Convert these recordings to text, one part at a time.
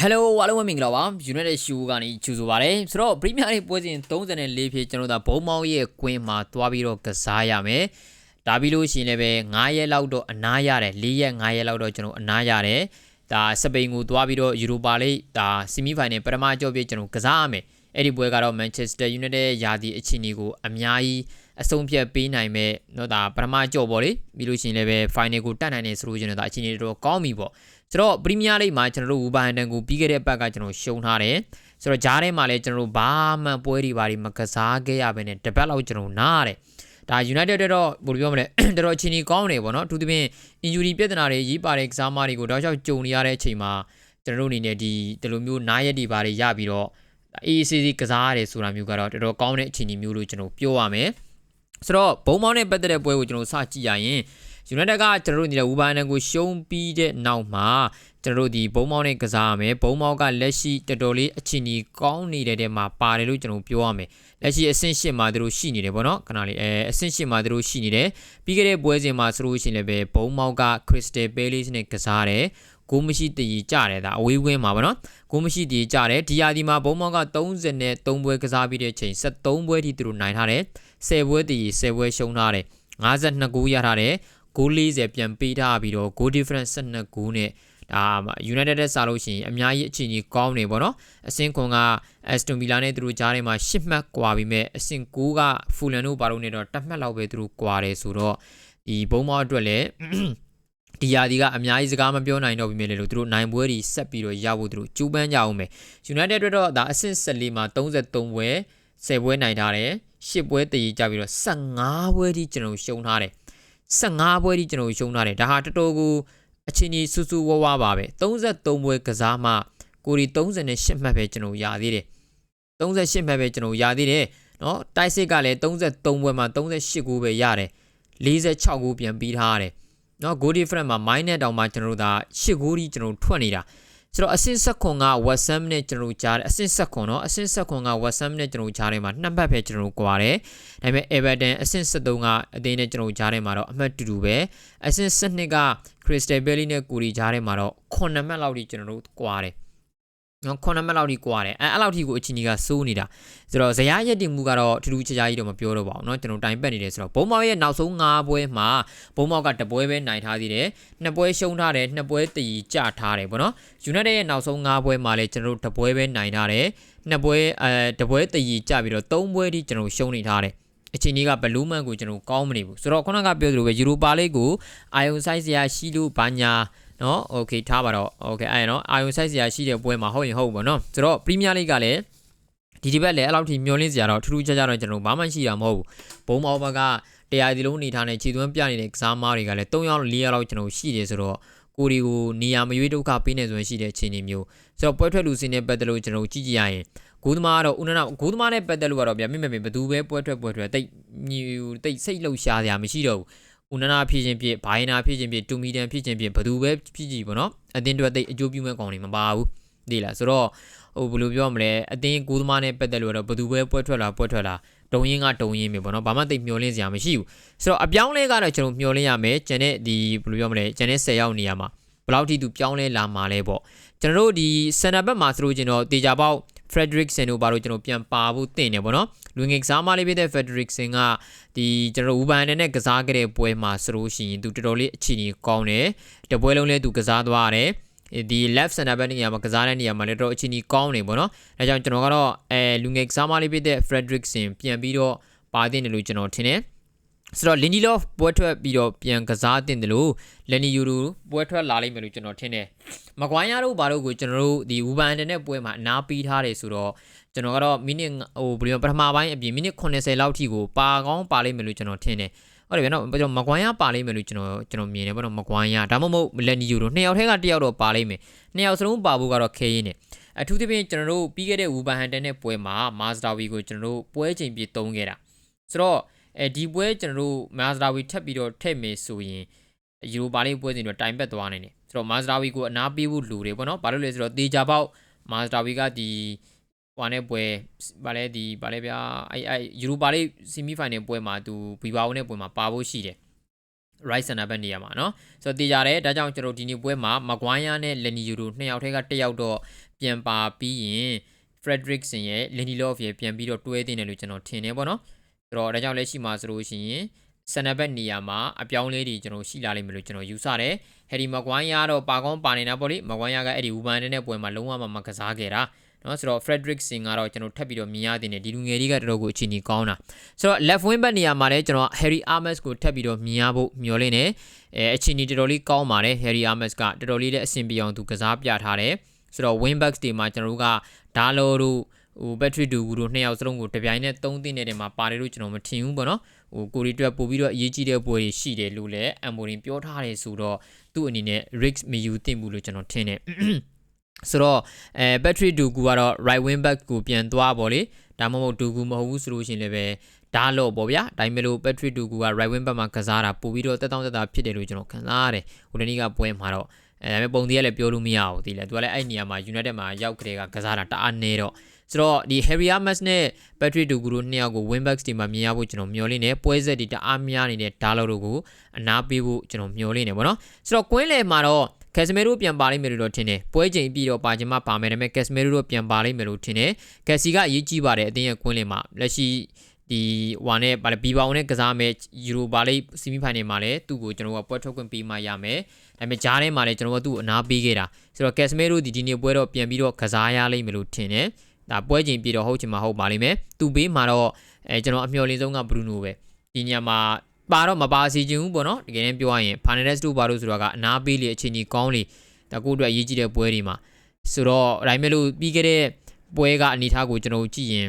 Hello အားလုံးပဲမင်္ဂလာပါ United Show ကနေကြိုဆိုပါရစေဆိုတော့ Premier League ပွဲစဉ်34ဖြစ်ကျွန်တော်တို့ဘုံမောင်းရဲ့ကွင်းမှာသွားပြီးတော့ကစားရမယ်ဒါပြီးလို့ရှိရင်လည်းပဲ9ရက်လောက်တော့အနားရတယ်4ရက်9ရက်လောက်တော့ကျွန်တော်အနားရတယ်ဒါစပိန်ကိုသွားပြီးတော့ Europa League ဒါဆီမီဖိုင်နယ်ပထမကြော့ပြကျွန်တော်ကစားရမယ် အဲ့ဒီပွဲကတော့ Manchester United ရဲ့ယာတီအခြေအနေကိုအများကြီးအဆုံးဖြတ်ပေးနိုင်မဲ့တော့ဒါပထမကြော်ပေါ့လေပြီးလို့ရှိရင်လည်းပဲ final ကိုတက်နိုင်တယ်ဆိုလို့ကျွန်တော်ဒါအခြေအနေတော်ကောင်းပြီပေါ့ဆိုတော့ Premier League မှာကျွန်တော်တို့ဝူဘန်တန်ကိုပြီးခဲ့တဲ့ဘက်ကကျွန်တော်ရှုံးထားတယ်ဆိုတော့ဂျားထဲမှာလည်းကျွန်တော်တို့ဘာမှပွဲတွေဘာတွေမကစားခဲ့ရဘဲနဲ့တပတ်လောက်ကျွန်တော်နားရတယ်ဒါ United တက်တော့ဘယ်လိုပြောမလဲတော်တော်အခြေအနေကောင်းတယ်ပေါ့နော်အထူးသဖြင့် injury ပြဿနာတွေရေးပါတဲ့ကစားမတွေကိုတောက်လျှောက်ကြုံနေရတဲ့အချိန်မှာကျွန်တော်တို့အနေနဲ့ဒီဒီလိုမျိုးနားရက်တွေဘာတွေရပြီးတော့ AACC ကစားရတယ်ဆိုတာမျိုးကတော့တော်တော်ကောင်းတဲ့အခြေအနေမျိုးလို့ကျွန်တော်ပြောရမယ်ဆိုတော့ဘုံမောင်းနဲ့ပတ်သက်တဲ့ပွဲကိုကျွန်တော်စကြည့်ရရင် United ကကျွန်တော်တို့နေတဲ့ဝူဘန်နန်ကိုရှုံးပြီးတဲ့နောက်မှာကျွန်တော်တို့ဒီဘုံမောင်းနဲ့ကစားရမယ်ဘုံမောင်းကလက်ရှိတော်တော်လေးအချင်းကြီးကောင်းနေတဲ့တဲ့မှာပါတယ်လို့ကျွန်တော်ပြောရမယ်လက်ရှိအဆင့်ရှစ်မှာသူတို့ရှိနေတယ်ပေါ့နော်ခဏလေးအဲအဆင့်ရှစ်မှာသူတို့ရှိနေတယ်ပြီးခဲ့တဲ့ပွဲစဉ်မှာဆိုလို့ရှိရင်လည်းပဲဘုံမောင်းက Crystal Palace နဲ့ကစားတယ် ကိုမရှိတည်ကြတယ်ဒါအဝေးဝင်းမှာပေါ့နော်ကိုမရှိတည်ကြတယ်ဒီယာဒီမှာဘုံမောင်းက30နဲ့3ပွဲကစားပြီးတဲ့ချိန်73ပွဲထိသူတို့နိုင်ထားတယ်10ပွဲတည်10ပွဲရှုံးထားတယ်52ဂိုးရထားတယ်ဂိုး40ပြန်ပေးထားပြီးတော့ goal difference 12ဂိုးနဲ့ဒါ United တက်စားလို့ရှိရင်အများကြီးအခြေအနေကောင်းနေပေါ့နော်အဆင့်ခွန်က Aston Villa နဲ့သူတို့ကြားထဲမှာ10မှတ်ကွာပြီးမဲ့အဆင့်9က Fulham တို့ဘာလို့နေတော့10မှတ်လောက်ပဲသူတို့ကွာတယ်ဆိုတော့ဒီဘုံမောအတွက်လည်း ဒီယာဒီကအများကြီးစကားမပြောနိုင်တော့ပြီမြင်လေလို့သူတို့နိုင်ပွဲတွေဆက်ပြီးတော့ရဖို့သူတို့ကြိုးပမ်းကြအောင်မယ် United အတွက်တော့ဒါအဆင့်14မှာ33ပွဲ10ပွဲနိုင်ထားတယ်10ပွဲတည်ကြပြီးတော့15ပွဲထိကျွန်တော်ရှုံးထားတယ်15ပွဲထိကျွန်တော်ရှုံးထားတယ်ဒါဟာတော်တော်ကိုအချင်းကြီးစူးစူးဝဝပါပဲ33ပွဲကစားမှကိုရီ38မှတ်ပဲကျွန်တော်ရသေးတယ်38မှတ်ပဲကျွန်တော်ရသေးတယ်နော်တိုက်စစ်ကလည်း33ပွဲမှာ38ဂိုးပဲရတယ်46ဂိုးပြန်ပြီးထားရတယ် เนาะ goal difference မှာ minus တောင်မှကျွန်တော်တို့ဒါ8ဂိုးကြီးကျွန်တော်ထွက်နေတာဆိုတော့အဆင့်ဆက်ခွန်က WhatsApp နဲ့ကျွန်တော်ကြားတယ်အဆင့်ဆက်ခွန်เนาะအဆင့်ဆက်ခွန်က WhatsApp နဲ့ကျွန်တော်ကြားထဲမှာနှစ်ပတ်ပဲကျွန်တော်ကွာတယ်ဒါပေမဲ့ Everton အဆင့်73ကအသေးနဲ့ကျွန်တော်ကြားထဲမှာတော့အမှတ်တူတူပဲအဆင့်12က Crystal Palace နဲ့ကိုရီကြားထဲမှာတော့9မှတ်လောက်ထိကျွန်တော်တို့ကွာတယ် နော်9မှတ်လောက်ထိကွာတယ်အဲအဲ့လောက်ထိကိုအချင်းကြီးကစိုးနေတာဆိုတော့ဇယားရက်တင်မှုကတော့ထူးထူးခြားခြားကြီးတော့မပြောတော့ပါဘူးเนาะကျွန်တော်တိုင်ပတ်နေတယ်ဆိုတော့ဘုံမောက်ရဲ့နောက်ဆုံး5ပွဲမှာဘုံမောက်ကတပွဲပဲနိုင်ထားသေးတယ်နှစ်ပွဲရှုံးထားတယ်နှစ်ပွဲတည်ကြထားတယ်ပေါ့နော် United ရဲ့နောက်ဆုံး5ပွဲမှာလည်းကျွန်တော်တို့တပွဲပဲနိုင်ထားတယ်နှစ်ပွဲအဲတပွဲတည်ကြပြီးတော့3ပွဲထိကျွန်တော်ရှုံးနေထားတယ်အချိန်ကြီးကဘလူးမန်ကိုကျွန်တော်ကောင်းမနေဘူးဆိုတော့ခုနကပြောသလိုပဲယူရိုပါလိကိုအာယုံဆိုင်စရာရှိလို့ဘာညာ နော်โอเคထားပါတော့โอเคအဲ့နော်အာယုံဆိုင်စရာရှိတဲ့ပွဲမှာဟုတ်ရင်ဟုတ်ပါနော်ဆိုတော့ပရီးမီးယားလိကလည်းဒီဒီဘက်လည်းအဲ့လောက်ထိမျောလင်းစရာတော့ထူးထူးခြားခြားတော့ကျွန်တော်ဘာမှရှိတာမဟုတ်ဘူးဘုံမောဘကတရားဒီလုံးနေထားတဲ့ခြေသွင်းပြနေတဲ့ကစားမားတွေကလည်း3ယောက်4ယောက်လောက်ကျွန်တော်ရှိတယ်ဆိုတော့ကိုဒီကိုနေရာမရွေးဒုက္ခပေးနေဆိုရင်ရှိတဲ့အခြေအနေမျိုးဆိုတော့ပွဲထွက်လူစင်းနဲ့ပတ်သက်လို့ကျွန်တော်ကြည့်ကြည့်ရရင်ဂိုးသမားကတော့ဦးနနာဂိုးသမားနဲ့ပတ်သက်လို့ကတော့ဗျာမိမမေဘသူပဲပွဲထွက်ပွဲထွက်တိတ်ညူတိတ်စိတ်လှုပ်ရှားစရာမရှိတော့ဘူး ဦးနနာဖြစ်ခြင်းဖြစ်ဘိုင်းနာဖြစ်ခြင်းဖြစ်တူမီတန်ဖြစ်ခြင်းဖြစ်ဘသူပဲဖြစ်ကြည့်ပေါ့နော်အတင်းတွေတိတ်အကျိုးပြုမဲ့ကောင်တွေမပါဘူးဒီလားဆိုတော့ဟိုဘယ်လိုပြောမလဲအတင်းဂိုးသမားနဲ့ပတ်သက်လို့တော့ဘသူပဲပွဲထွက်လာပွဲထွက်လာတုံရင်းကတုံရင်းပဲပေါ့နော်ဘာမှတိတ်မျောလင်းစရာမရှိဘူးဆိုတော့အပြောင်းလဲကတော့ကျွန်တော်မျောလင်းရမယ်ကျန်တဲ့ဒီဘယ်လိုပြောမလဲကျန်တဲ့10ရောက်နေရမှာဘယ်လောက်ထိသူပြောင်းလဲလာမှာလဲပေါ့ကျွန်တော်တို့ဒီစန်နာဘက်မှာဆိုလို့ကျင်တော့တေချာပေါက် Frederickson တို့ဘာလို့ကျွန်တော်ပြန်ပါဖို့တင်နေပေါ့နော်လူငယ်ကစားမလေးဖြစ်တဲ့ Frederickson ကဒီကျွန်တော်ဦးဘန်နဲ့ကစားခဲ့တဲ့ပွဲမှာဆိုလို့ရှိရင်သူတော်တော်လေးအခြေအနေကောင်းတယ်တပွဲလုံးလည်းသူကစားသွားရတယ်ဒီ left center back နေရာမှာကစားတဲ့နေရာမှာလည်းတော့အခြေအနေကောင်းနေပေါ့နော်အဲကြောင့်ကျွန်တော်ကတော့အဲလူငယ်ကစားမလေးဖြစ်တဲ့ Frederickson ပြန်ပြီးတော့ပါတင်တယ်လို့ကျွန်တော်ထင်တယ် ဆိုတော့လင်ဒီလော့ပွဲထွက်ပြီးတော့ပြန်ကစားတင်တယ်လို့လန်နီယူရူပွဲထွက်လာလိမ့်မယ်လို့ကျွန်တော်ထင်တယ်မကွိုင်းရတို့ဘာလို့ကိုကျွန်တော်တို့ဒီဝူဘန်တန်တဲ့ပွဲမှာအနားပေးထားတယ်ဆိုတော့ကျွန်တော်ကတော့မိနစ်ဟိုဘယ်လိုပထမပိုင်းအပြင်မိနစ်80လောက်ထိကိုပါကောင်းပါလိမ့်မယ်လို့ကျွန်တော်ထင်တယ်ဟုတ်တယ်ဗျာနော်ကျွန်တော်မကွိုင်းရပါလိမ့်မယ်လို့ကျွန်တော်ကျွန်တော်မြင်တယ်ပေါ့နော်မကွိုင်းရဒါမှမဟုတ်လန်နီယူတို့နှစ်ယောက်ထဲကတစ်ယောက်တော့ပါလိမ့်မယ်နှစ်ယောက်စလုံးပါဖို့ကတော့ခဲရင်းနေအထူးသဖြင့်ကျွန်တော်တို့ပြီးခဲ့တဲ့ဝူဘန်ဟန်တန်တဲ့ပွဲမှာမာစတာဝီကိုကျွန်တော်တို့ပွဲချိန်ပြသုံးခဲ့တာဆိုတော့ အဲဒီပွဲကျွန်တော်တို့မာစတာဝီထပ်ပြီးတော့ထည့်မယ်ဆိုရင်ယူရိုပါလိပွဲစဉ်တော့တိုင်ပတ်သွားနိုင်တယ်ဆိုတော့မာစတာဝီကိုအနာပေးဖို့လိုတယ်ပေါ့နော်ဘာလို့လဲဆိုတော့တေချာပေါက်မာစတာဝီကဒီဟိုနဲ့ပွဲဗာလဲဒီဗာလဲဗျာအဲအဲယူရိုပါလိဆီမီဖိုင်နယ်ပွဲမှာသူဘီဘာအိုနဲ့ပွဲမှာပါဖို့ရှိတယ် right center back နေရာမှာเนาะဆိုတော့တေးကြတယ်ဒါကြောင့်ကျွန်တော်ဒီနေ့ပွဲမှာမကွိုင်းယာနဲ့လန်နီယူတို့နှစ်ယောက်ထဲကတစ်ယောက်တော့ပြန်ပါပြီးရင် Fredrickson ရဲ့ Lindelof ရဲ့ပြန်ပြီးတော့တွဲတင်တယ်လို့ကျွန်တော်ထင်တယ်ပေါ့နော် ဆိုတော့ဒါကြောင့်လက်ရှိမှာဆိုလို့ရှိရင်ဆန်နဘက်နေရာမှာအပြောင်းလဲတွေကျွန်တော်ရှိလာလိမ့်မယ်လို့ကျွန်တော်ယူဆတယ်ဟယ်ရီမကွိုင်းယာတော့ပါကောင်းပါနေတာပေါ့လေမကွိုင်းယာကအဲ့ဒီဝူဘန်နဲ့ပွဲမှာလုံးဝမကစားခဲ့တာနော်ဆိုတော့ Frederick Singh ကတော့ကျွန်တော်ထပ်ပြီးတော့မြင်ရတဲ့နေဒီလူငယ်တွေကတော်တော်ကိုအချိန်ကြီးကောင်းတာဆိုတော့ left wing back နေရာမှာလည်းကျွန်တော် Harry Armas ကိုထပ်ပြီးတော့မြင်ရဖို့မျှော်လင့်နေအဲအချိန်ကြီးတော်တော်လေးကောင်းပါတယ် Harry Armas ကတော်တော်လေးလည်းအဆင်ပြေအောင်သူကစားပြထားတယ်ဆိုတော့ wing backs တွေမှာကျွန်တော်တို့ကဒါလိုတို့ ဟို battery တူတို့နှစ်ယောက်စလုံးကိုတပြိုင်နက်သုံးသိနေတဲ့နေရာမှာပါတယ်လို့ကျွန်တော်မထင်ဘူးပေါ့နော်ဟိုကိုရီတွက်ပို့ပြီးတော့အရေးကြီးတဲ့ပွဲတွေရှိတယ်လို့လည်းအမ်မိုရင်ပြောထားတယ်ဆိုတော့သူ့အနေနဲ့ risk မယူသင့်ဘူးလို့ကျွန်တော်ထင်တယ်ဆိုတော့အဲ battery ဒူကူကတော့ right wing back ကိုပြန်သွားပါလေဒါမှမဟုတ်ဒူကူမဟုတ်ဘူးဆိုလို့ရှိရင်လည်းပဲဒါလို့ပေါ့ဗျာဒါပေမဲ့လို့ battery ဒူကူက right wing back မှာကစားတာပို့ပြီးတော့တက်တောင့်တက်တာဖြစ်တယ်လို့ကျွန်တော်ခံစားရတယ်ဟိုတနေ့ကပွဲမှာတော့အဲဒါပေမဲ့ပုံသေးကလည်းပြောလို့မရဘူးဒီလေသူကလည်းအဲ့နေရာမှာ United မှာရောက်ကြတဲ့ကကစားတာတအားနေတော့ ဆိုတော့ဒီ Harry Amos နဲ့ Patrick Dugu တို့နှစ်ယောက်ကို Winbacks တီမှာမြင်ရဖို့ကျွန်တော်မျှော်လင့်နေပွဲဆက်ဒီတအားများနေတဲ့ဒါလောက်တို့ကိုအနာပေးဖို့ကျွန်တော်မျှော်လင့်နေပါတော့ဆိုတော့ကွင်းလယ်မှာတော့ကက်စမဲရိုပြန်ပါလိမ့်မယ်လို့တော့ထင်တယ်ပွဲချိန်ပြီးတော့ပါချင်မှပါမယ်ဒါပေမဲ့ကက်စမဲရိုတော့ပြန်ပါလိမ့်မယ်လို့ထင်တယ်ကက်စီကအရေးကြီးပါတယ်အတင်းရဲ့ကွင်းလယ်မှာလက်ရှိဒီဟွာနဲ့ဗာလေဘီဘောင်နဲ့ကစားမယ်ယူရိုပါလိဆီမီဖိုင်နယ်မှာလည်းသူ့ကိုကျွန်တော်ကပွဲထုတ်ခွင့်ပေးမှရမယ်ဒါပေမဲ့ဂျားထဲမှာလည်းကျွန်တော်ကသူ့ကိုအနာပေးခဲ့တာဆိုတော့ကက်စမဲရိုဒီဒီနေ့ပွဲတော့ပြန်ပြီးတော့ကစားရလိမ့်မယ်လို့ထင်တယ် ဒါပွဲချိန်ပြီးတော့ဟုတ်ချင်မှဟုတ်ပါလိမ့်မယ်သူဘေးမှာတော့အဲကျွန်တော်အမျှော်လင့်ဆုံးကဘရူနိုပဲဒီညမှာပါတော့မပါစီချင်ဘူးပေါ့နော်တကယ်တမ်းပြောရရင် Fernandes တို့ဘာလို့ဆိုတော့ကအနာပေးလေအချိန်ကြီးကောင်းလေဒါကိုအတွက်အရေးကြီးတဲ့ပွဲတွေမှာဆိုတော့ဒါပေမဲ့လို့ပြီးခဲ့တဲ့ပွဲကအနေထားကိုကျွန်တော်ကြည့်ရင်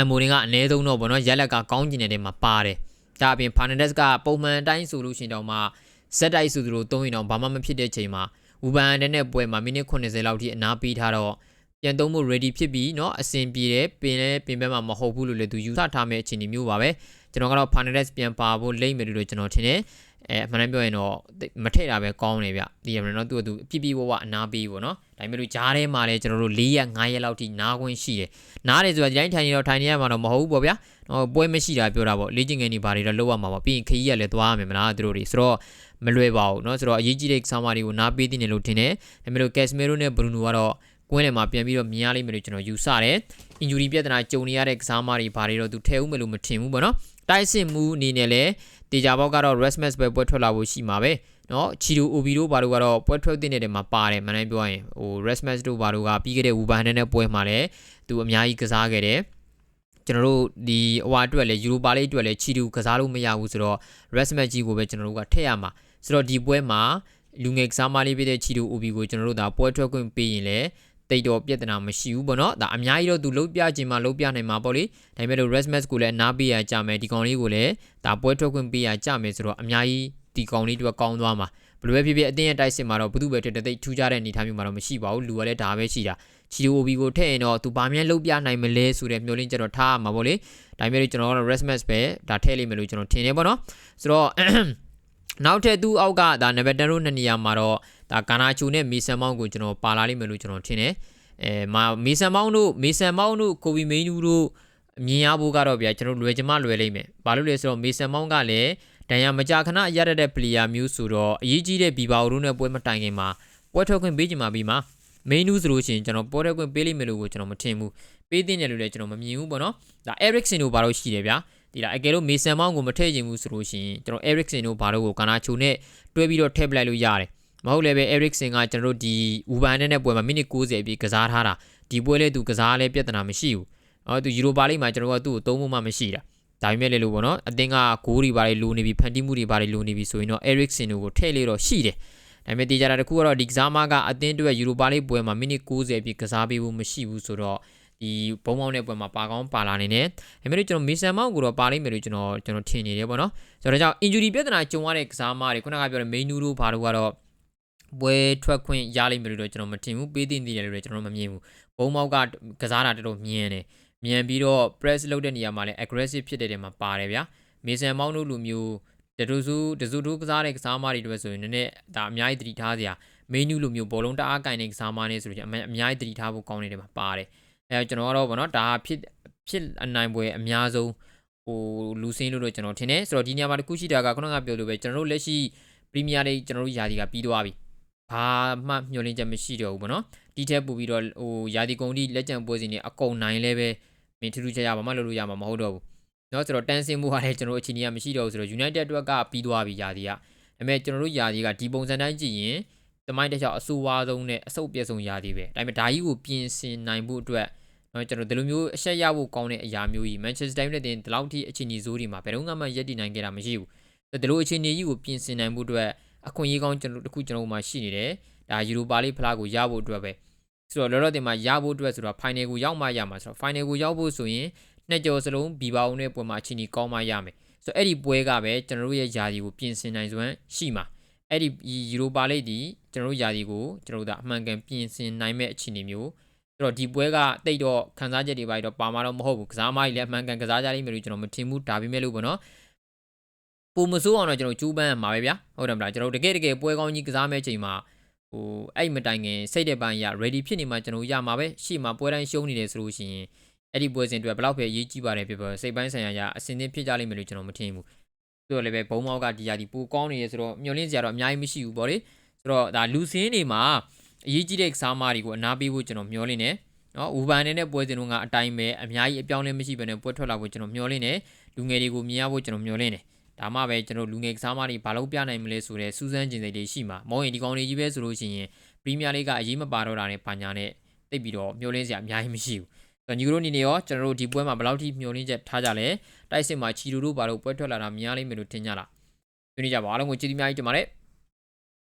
အမိုရင်ကအနည်းဆုံးတော့ပေါ့နော်ရက်လက်ကကောင်းကျင်တဲ့နေမှာပါတယ်ဒါအပြင် Fernandes ကပုံမှန်တိုင်းဆိုလို့ရှိရင်တော့မှဇက်တိုက်ဆိုသူတို့သုံးရင်တော့ဘာမှမဖြစ်တဲ့ချိန်မှာဝူဘန်တဲ့နဲ့ပွဲမှာမိနစ်80လောက်ထိအနာပေးထားတော့ ပြန်သုံးဖို့ ready ဖြစ်ပြီးเนาะအဆင်ပြေတယ်ပင်လဲပင်ဘက်မှာမဟုတ်ဘူးလို့လည်းသူယူဆထားမဲ့အခြေအနေမျိုးပါပဲကျွန်တော်ကတော့ Fernandes ပြန်ပါဖို့လိမ့်မယ်လို့ကျွန်တော်ထင်တယ်အဲအမှန်တမ်းပြောရင်တော့မထည့်တာပဲကောင်းတယ်ဗျဒီရမနော်သူကသူအပြစ်ပြဝဝအနာပေးပေါ့နော်ဒါပေမဲ့လို့ဂျားထဲမှာလည်းကျွန်တော်တို့၄ရက်၅ရက်လောက်ထိနားခွင့်ရှိတယ်နားတယ်ဆိုတာဒီတိုင်းထိုင်နေတော့ထိုင်နေရမှာတော့မဟုတ်ဘူးပေါ့ဗျာဟောပွဲမရှိတာပြောတာပေါ့လေ့ကျင့်ငယ်နေပါတွေတော့လောက်ရမှာပေါ့ပြီးရင်ခရီးရလည်းသွားရမယ်မလားသူတို့တွေဆိုတော့မလွယ်ပါဘူးเนาะဆိုတော့အရေးကြီးတဲ့ဆောင်းပါးတွေကိုနားပေးသိနေလို့ထင်တယ်ဒါပေမဲ့လို့ Casemiro နဲ့ Bruno ကတော့ ကွင်းထဲမှာပြန်ပြီးတော့မြင်ရလိမ့်မယ်လို့ကျွန်တော်ယူဆတယ်။ injury ပြဿနာကြုံနေရတဲ့ကစားမတွေဘာတွေတော့သူထဲဦးမယ်လို့မထင်ဘူးပေါ့နော်။တိုက်စစ်မှုအနေနဲ့လည်းတေချာဘောက်ကတော့ Rasmus ပဲပွဲထွက်လာဖို့ရှိမှာပဲ။နော်ချီတူ OB တို့ဘာတို့ကတော့ပွဲထွက်တဲ့နေရာမှာပါတယ်မနိုင်ပြောရင်ဟို Rasmus တို့ဘာတို့ကပြီးခဲ့တဲ့ Wolverhampton နဲ့ပွဲမှာလည်းသူအများကြီးကစားခဲ့တယ်။ကျွန်တော်တို့ဒီဟိုအတွက်လည်းယူရိုပါလိအတွက်လည်းချီတူကစားလို့မရဘူးဆိုတော့ Rasmus ကြီးကိုပဲကျွန်တော်တို့ကထည့်ရမှာဆိုတော့ဒီပွဲမှာလူငယ်ကစားမလေးပြတဲ့ချီတူ OB ကိုကျွန်တော်တို့ဒါပွဲထွက်ခွင့်ပေးရင်လည်း တိတ်တော့ပြဿနာမရှိဘူးပေါ့နော်ဒါအများကြီးတော့သူလုံးပြခြင်းမှာလုံးပြနိုင်မှာပေါ့လေဒါပေမဲ့လို့ Resmax ကိုလည်းနားပေးရကြမယ်ဒီကောင်လေးကိုလည်းဒါပွဲထွက်ခွင့်ပေးရကြမယ်ဆိုတော့အများကြီးဒီကောင်လေးတို့ကောင်းသွားမှာဘယ်လိုပဲဖြစ်ဖြစ်အတင်းရဲ့တိုက်စစ်မှာတော့ဘသူပဲတက်တိတ်ထူးခြားတဲ့အနေအထားမျိုးမှာတော့မရှိပါဘူးလူကလည်းဒါပဲရှိတာချီတိုဘီကိုထည့်ရင်တော့သူဘာမှလုံးပြနိုင်မလဲဆိုတဲ့မျိုးလင်းကျွန်တော်ထားရမှာပေါ့လေဒါပေမဲ့ကျွန်တော်ကတော့ Resmax ပဲဒါထည့်လိမ့်မယ်လို့ကျွန်တော်ထင်နေပေါ့နော်ဆိုတော့နောက်ထပ်သူ့အောက်ကဒါနံပါတ်10တို့နှစ်နေရာမှာတော့ ဒါကာနာချူနဲ့မီဆန်မောင်းကိုကျွန်တော်ပါလာလိမ့်မယ်လို့ကျွန်တော်ထင်တယ်အဲမာမေဆန်မောင်းတို့မေဆန်မောင်းတို့ကိုဗီမိန်နူတို့မြင်ရဖို့ကတော့ဗျာကျွန်တော်လွယ်ချင်မှလွယ်လိမ့်မယ်ဘာလို့လဲဆိုတော့မေဆန်မောင်းကလည်းဒဏ်ရာမကြာခဏရရတဲ့ပလီယာမျိုးဆိုတော့အရေးကြီးတဲ့ဘီဘာတို့နဲ့ပွဲမတိုင်ခင်မှာပွဲထွက်ခွင့်ပေးချင်ပါပြီမှာမိန်နူဆိုလို့ရှိရင်ကျွန်တော်ပွဲထွက်ခွင့်ပေးလိမ့်မယ်လို့ကိုကျွန်တော်မထင်ဘူးပေးတင်တယ်လို့လည်းကျွန်တော်မမြင်ဘူးပေါ့နော်ဒါ Erikson တို့ဘာလို့ရှိတယ်ဗျာဒီလားအကယ်လို့မေဆန်မောင်းကိုမထည့်ချင်ဘူးဆိုလို့ရှိရင်ကျွန်တော် Erikson တို့ဘာလို့ကိုကာနာချိုနဲ့တွဲပြီးတော့ထည့်ပလိုက်လို့ရတယ် မဟုတ်လည်းပဲ Erikson ကကျွန်တော်တို့ဒီ Uber နဲ့ပွဲမှာမိနစ်60ပြီးကစားထားတာဒီပွဲလဲသူကစားလဲပြဿနာမရှိဘူးအော်သူယူရိုပါလိမ့်မှာကျွန်တော်ကသူ့ကိုသုံးဖို့မှမရှိတာဒါပေမဲ့လေလို့ပေါ့နော်အသင်းကဂိုးတွေပါလေလိုနေပြီဖန်တီးမှုတွေပါလေလိုနေပြီဆိုရင်တော့ Erikson ကိုထည့်လေတော့ရှိတယ်ဒါပေမဲ့တေချာတာတခုကတော့ဒီကစားမကအသင်းအတွက်ယူရိုပါလိပွဲမှာမိနစ်60ပြီးကစားပေးဖို့မရှိဘူးဆိုတော့ဒီဘုံမောင်းတဲ့ပွဲမှာပါကောင်းပါလာနေတယ်။ဒါပေမဲ့ကျွန်တော်မီဆန်မောင်းကိုတော့ပါလိမ့်မယ်လို့ကျွန်တော်ကျွန်တော်ထင်နေတယ်ပေါ့နော်။ဆိုတော့ဒါကြောင့် injury ပြဿနာကြုံရတဲ့ကစားမတွေခုနကပြောတဲ့ main နူတို့ဘာလို့ကတော့ ပွဲထွက်ခွင့်ရလိမ့်မယ်လို့တော့ကျွန်တော်မထင်ဘူးပေးတင်တည်တယ်လို့လည်းကျွန်တော်မမြင်ဘူးဘုံမောက်ကကစားတာတော်တော်မြင်တယ်မြင်ပြီးတော့ press လုပ်တဲ့နေရာမှာလည်း aggressive ဖြစ်တဲ့နေရာမှာပါတယ်ဗျာမေဆန်မောင်းတို့လူမျိုးတတူစုတစုတူကစားတဲ့ကစားမတွေတွေဆိုရင်နည်းနည်းဒါအများကြီးသတိထားစရာ menu လိုမျိုးဘောလုံးတအားကင်တဲ့ကစားမတွေဆိုရင်အများကြီးသတိထားဖို့ကောင်းနေတယ်မှာပါတယ်အဲကျွန်တော်ကတော့ဗောနော်ဒါဖြစ်ဖြစ်အနိုင်ပွဲအများဆုံးဟိုလူစင်းလို့တော့ကျွန်တော်ထင်တယ်ဆိုတော့ဒီနေရာမှာတစ်ခုရှိတာကခုနကပြောလို့ပဲကျွန်တော်တို့လက်ရှိပရီးမီးယားလိကျွန်တော်တို့ယာဒီကပြီးသွားပြီ ဘာမှမျှော်လင့်ချက်မရှိတော့ဘူးပေါ့နော်ဒီထက်ပိုပြီးတော့ဟိုယာဒီကုန်ဒီလက်ကျန်ပွဲစဉ်တွေအကုန်နိုင်လဲပဲမင်းထူးထူးခြားခြားဘာမှလုပ်လို့ရမှာမဟုတ်တော့ဘူးเนาะဆိုတော့တန်းစင်မှုကလည်းကျွန်တော်တို့အချိန်ကြီးမရှိတော့ဘူးဆိုတော့ United အတွက်ကပြီးသွားပြီယာဒီကဒါပေမဲ့ကျွန်တော်တို့ယာဒီကဒီပုံစံတိုင်းကြည့်ရင်တမိုင်းတစ်လျှောက်အဆိုးဝါးဆုံးနဲ့အဆုတ်ပြည့်စုံယာဒီပဲဒါပေမဲ့ဒါကြီးကိုပြင်ဆင်နိုင်ဖို့အတွက် နော်ကျွန်တော်ဒီလိုမျိုးအဆက်ရဖို့ကောင်းတဲ့အရာမျိုးကြီး Manchester United တင်ဒီလောက်ထိအခြေအနေဆိုးဒီမှာဘယ်တော့မှရက်တည်နိုင်ခဲ့တာမရှိဘူး။ဒီလိုအခြေအနေကြီးကိုပြင်ဆင်နိုင်ဖို့အတွက် အခွင့်အရေးကောင်းကျွန်တော်တခုကျွန်တော်မှရှိနေတယ်။ဒါယူရိုပါလိဖလားကိုရဖို့အတွက်ပဲ။ဆိုတော့လောလောဆယ်မှာရဖို့အတွက်ဆိုတော့ final ကိုရောက်မှရမှာဆိုတော့ final ကိုရောက်ဖို့ဆိုရင်နှစ်ကြော်စလုံးဘီဘာုံနဲ့ပွဲမှာအခြေအနေကောင်းမှရမယ်။ဆိုတော့အဲ့ဒီပွဲကပဲကျွန်တော်တို့ရဲ့ယာဒီကိုပြင်ဆင်နိုင်စွမ်းရှိမှာ။အဲ့ဒီယူရိုပါလိဒီကျွန်တော်တို့ယာဒီကိုကျွန်တော်တို့ကအမှန်ကန်ပြင်ဆင်နိုင်မဲ့အခြေအနေမျိုးဆိုတော့ဒီပွဲကတိတ်တော့ခန်းစားချက်တွေပါတော့ပါမှာတော့မဟုတ်ဘူးကစားမကြီးလည်းအမှန်ကန်ကစားကြလိမ့်မယ်လို့ကျွန်တော်မထင်ဘူးဒါပေမဲ့လို့ပေါ့နော် ပုံမစိုးအောင်တော့ကျွန်တော်ကျူးပန်းမှာပဲဗျာဟုတ်တယ်မလားကျွန်တော်တကယ်တကယ်ပွဲကောင်းကြီးကစားမဲ့ချိန်မှာဟိုအဲ့မတိုင်ခင်စိတ်တဲ့ပိုင်းရ ready ဖြစ်နေမှကျွန်တော်ရမှာပဲရှေ့မှာပွဲတိုင်းရှုံးနေတယ်ဆိုလို့ရှိရင်အဲ့ဒီပွဲစဉ်တွေဘယ်လောက်ပဲအရေးကြီးပါတယ်ဖြစ်ပါစိတ်ပိုင်းဆိုင်ရာရအစင်းသင်းဖြစ်ကြလိမ့်မယ်လို့ကျွန်တော်မထင်ဘူးဆိုတော့လည်းပဲဘုံမောက်ကဒီရာဒီပူကောင်းနေရဆိုတော့မျောလင်းစရာတော့အများကြီးမရှိဘူးပေါ့လေဆိုတော့ဒါလူစင်းတွေမှာအရေးကြီးတဲ့ကစားမတွေကိုအနာပေးဖို့ကျွန်တော်မျှော်လင့်နေနော်ဥပန်နေတဲ့ပွဲစဉ်တို့ကအတိုင်းပဲအများကြီးအပြောင်းလဲမရှိဘဲနဲ့ပွဲထွက်လာဖို့ကျွန်တော်မျှော်လင့်နေလူငယ်တွေကိုမြင်ရဖို့ကျွန်တော်မျှော်လင့်နေ ဒါမှပဲကျွန်တော်လူငယ်ကစားမတွေဘာလို့ပြနိုင်မလဲဆိုတဲ့စူးစမ်းကျင်စိတ်တွေရှိမှာမဟုတ်ရင်ဒီကောင်တွေကြီးပဲဆိုလို့ရှိရင်ပရီးမီးယားလိကအရေးမပါတော့တာနဲ့ပါညာနဲ့တိတ်ပြီးတော့မျှော်လင့်စရာအများကြီးမရှိဘူးဆိုတော့ညီတို့အနေနဲ့ရောကျွန်တော်တို့ဒီပွဲမှာဘယ်လောက်ထိမျှော်လင့်ချက်ထားကြလဲတိုက်စစ်မှာချီလူတို့ဘာလို့ပွဲထွက်လာတာများလိမ့်မယ်လို့ထင်ကြလားဆွေးနွေးကြပါအားလုံးကိုကျေးဇူးများကြီးတင်ပါတယ်